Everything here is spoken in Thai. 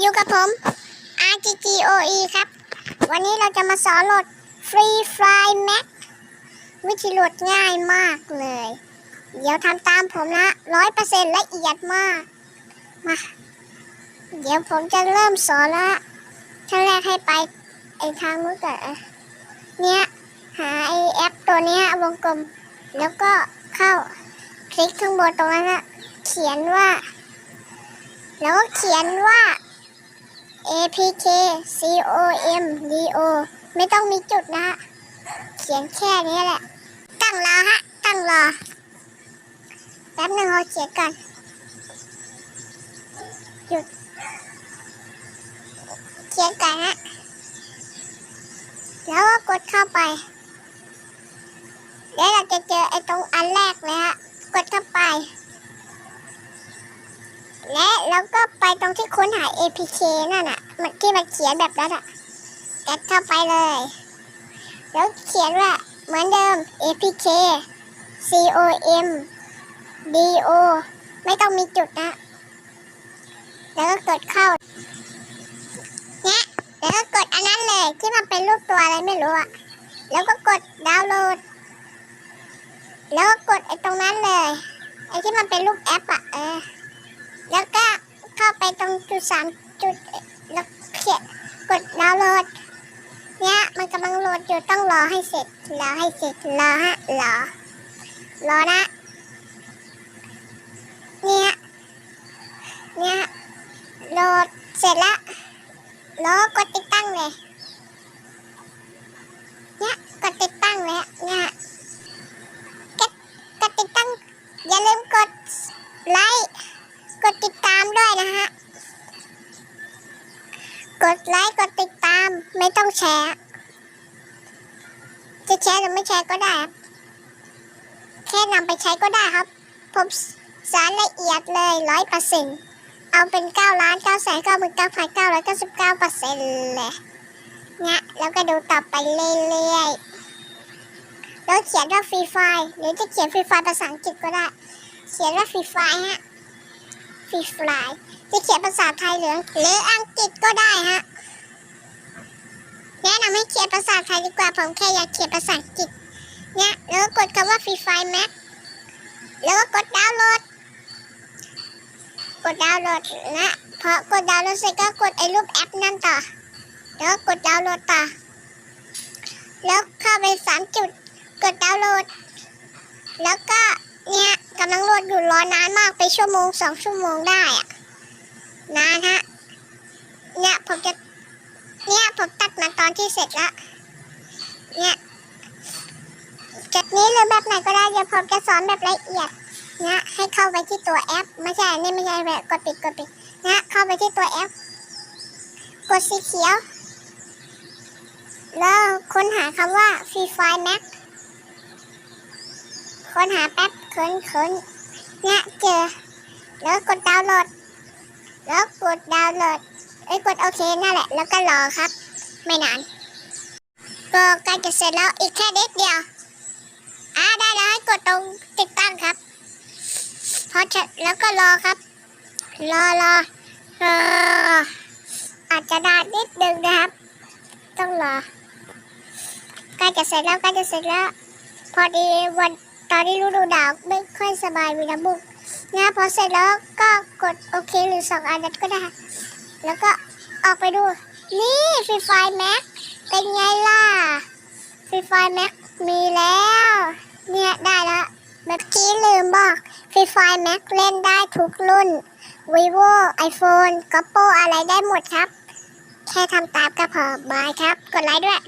อยู่กับผม RGGOE ครับ วันนี้เราจะมาสอนโหลด Free Fly Max วิธีโหลดง่ายมากเลย เดี๋ยวทำตามผมนะร้อยเปอร์เซ็นต์ละเอียดมาก มา เดี๋ยวผมจะเริ่มสอนละขั้นแรกให้ไปไอ้ทางนู้นก่อนเนี่ยหาไอแอปตัวเนี้ยวงกลม แล้วก็เข้าคลิกข้างบนตรงนั้นอะเขียนว่า แล้วก็เขียนว่า APK COM DO ไม่ต้องมีจุดนะฮะ เขียนแค่นี้แหละ ตั้งรอฮะ ตั้งรอ แป๊บหนึ่งเราเขียนก่อน หยุด เขียนก่อนฮะ แล้วก็กดเข้าไป แล้วเราจะเจอไอ้ตรงอันแรกเลยฮะ กดเข้าไปและเราก็ไปตรงที่ค้นหา APK นั่นน่ะ ที่มันเขียนแบบนั้นอะกดเข้าไปเลย แล้วเขียนว่าเหมือนเดิม APK COM DO ไม่ต้องมีจุดนะ แล้วก็กดเข้าเนี่ยแล้วก็กดอันนั้นเลยที่มันเป็นรูปตัวอะไรไม่รู้อะแล้วก็กดดาวน์โหลด แล้วก็กดไอ้ตรงนั้นเลย ไอ้ที่มันเป็นรูปแอปอะเออ แล้วก็เข้าไปตรงจุดสามจุด แล้วเขียนกดดาวน์โหลด เนี่ยมันกำลังโหลดอยู่ต้องรอให้เสร็จรอให้เสร็จรอฮะรอรอนะเนี่ยเนี่ยโหลดเสร็จแล้วแล้วกดติดตั้งเลยเนี่ยกดติดตั้งเลยเนี่ย ค์กดติดตาม ไม่ต้องแชร์ จะแชร์หรือไม่แชร์ก็ได้ครับ แค่นำไปใช้ก็ได้ครับ ผมสารละเอียดเลยร้อยเปอร์เซ็นต์เอาเป็นเก้าล้านเก้าแสนเก้าหมื่นเก้าพันเก้าร้อยเก้าสิบเก้าเปอร์เซ็นต์เลยเนี่ยแล้วก็ดูต่อไปเรื่อยๆแล้วเขียนว่าฟรีไฟล์หรือจะเขียนฟรีไฟล์ภาษาอังกฤษก็ได้ เขียนว่าฟรีไฟล์ฮะฟรีไฟล์จะเขียนภาษาไทยหรือหรืออังกฤษก็ได้ฮะ แนะนำให้เขียนภาษาไทยดีกว่า ผมแค่อยากเขียนภาษาอังกฤษเนี่ยแล้วก็กดคำว่าฟรีไฟล์แม็กแล้วก็กดดาวน์โหลด กดดาวน์โหลดนะพอกดดาวน์โหลดเสร็จก็กดไอ้รูปแอปนั่นต่อ แล้วก็กดดาวน์โหลดต่อ แล้วเข้าไปสามจุด กดดาวน์โหลด แล้วก็เนี่ยกำลังโหลดอยู่รอนานมากไปชั่วโมงสองชั่วโมงได้อะนานฮะ เนี่ยผมจะ เนี่ยผมตัดมาตอนที่ เสร็จแล้วเนี่ยจากนี้หรือแบบไหนก็ได้เดี๋ยวผมจะสอนแบบละเอียดนี่ยให้เข้าไปที่ตัวแอป ไม่ใช่ นี่ไม่ใช่แบบกดปิดกดปิดนี่ยเข้าไปที่ตัวแอป กดสีเขียว แล้วค้นหาคำว่า Free Fire Max ค้นหาแป๊บค้นค้นเนี่ยเจอ แล้วกดดาวน์โหลด แล้วกดดาวน์โหลดไอ้ยกดโอเคนั่นแหละ แล้วก็รอครับ ไม่นาน ก็ใกล้จะเสร็จแล้วอีกแค่เด็กเดียวอ่าได้แล้วให้กดตรงติดตั้งครับพอเสร็จแล้วก็รอครับ รอรอรออาจจะนานนิดนึงนะครับ ต้องรอใกล้จะเสร็จแล้วใกล้จะเสร็จแล้ว พอดีวันตอนนี้ฤดูหนาวไม่ค่อยสบายมีน้ำมูกนะพอเสร็จแล้วก็กดโอเคหรือสองอันนั้นก็ได้ แล้วก็ออกไปดู นี่ฟรีไฟแม็กเป็นไงล่ะ รีไฟแม็กมีแล้ว เนี่ยได้แล้วเมื่อกี้ลืมบอกฟรีไฟแม็กเล่นได้ทุกรุ่น vivo iPhone ก็โปอะไรได้หมดครับ แค่ทำตามก็พอบายครับ กดไลค์ด้วย